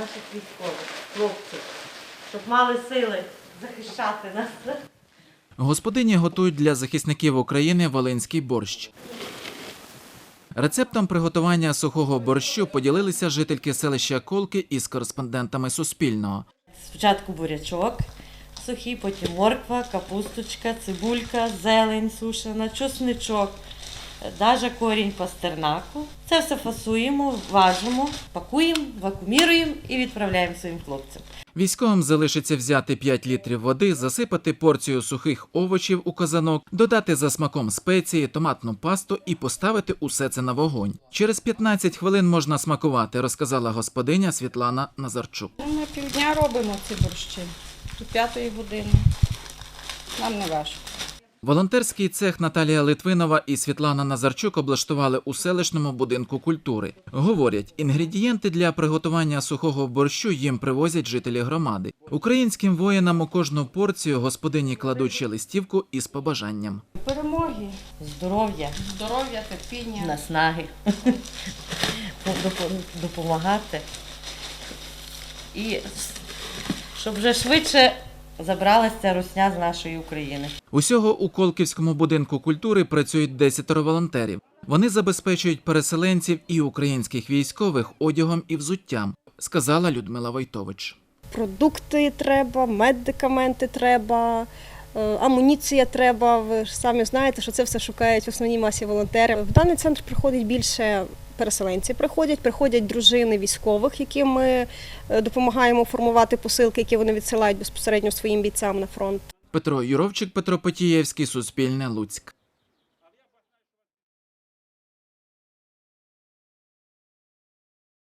наших військових, хлопців, щоб мали сили захищати нас. Господині готують для захисників України волинський борщ. Рецептом приготування сухого борщу поділилися жительки селища Колки із кореспондентами Суспільного. Спочатку бурячок сухий, потім морква, капусточка, цибулька, зелень сушена, чесничок, даже корінь пастернаку. Це все фасуємо, важимо, пакуємо, вакууміруємо і відправляємо своїм хлопцям. Військовим залишиться взяти 5 літрів води, засипати порцію сухих овочів у казанок, додати за смаком спеції, томатну пасту і поставити усе це на вогонь. Через 15 хвилин можна смакувати, розказала господиня Світлана Назарчук. Ми півдня робимо ці борщі до п'ятої години. Нам не важко. Волонтерський цех Наталія Литвинова і Світлана Назарчук облаштували у селищному будинку культури. Говорять, інгредієнти для приготування сухого борщу їм привозять жителі громади. Українським воїнам у кожну порцію господині кладуть ще листівку із побажанням. Перемоги, Здоров'я, здоров'я, терпіння. наснаги, допо- допомагати. І щоб вже швидше забралася русня з нашої України. Усього у Колківському будинку культури працюють десятеро волонтерів. Вони забезпечують переселенців і українських військових одягом і взуттям, сказала Людмила Войтович. продукти треба, медикаменти треба, амуніція треба. Ви ж самі знаєте, що це все шукають в основній масі волонтери. В даний центр приходить більше переселенці. Приходять, приходять дружини військових, яким ми е, допомагаємо формувати посилки, які вони відсилають безпосередньо своїм бійцям на фронт. Петро Юровчик, Петро Потієвський, Суспільне, Луцьк.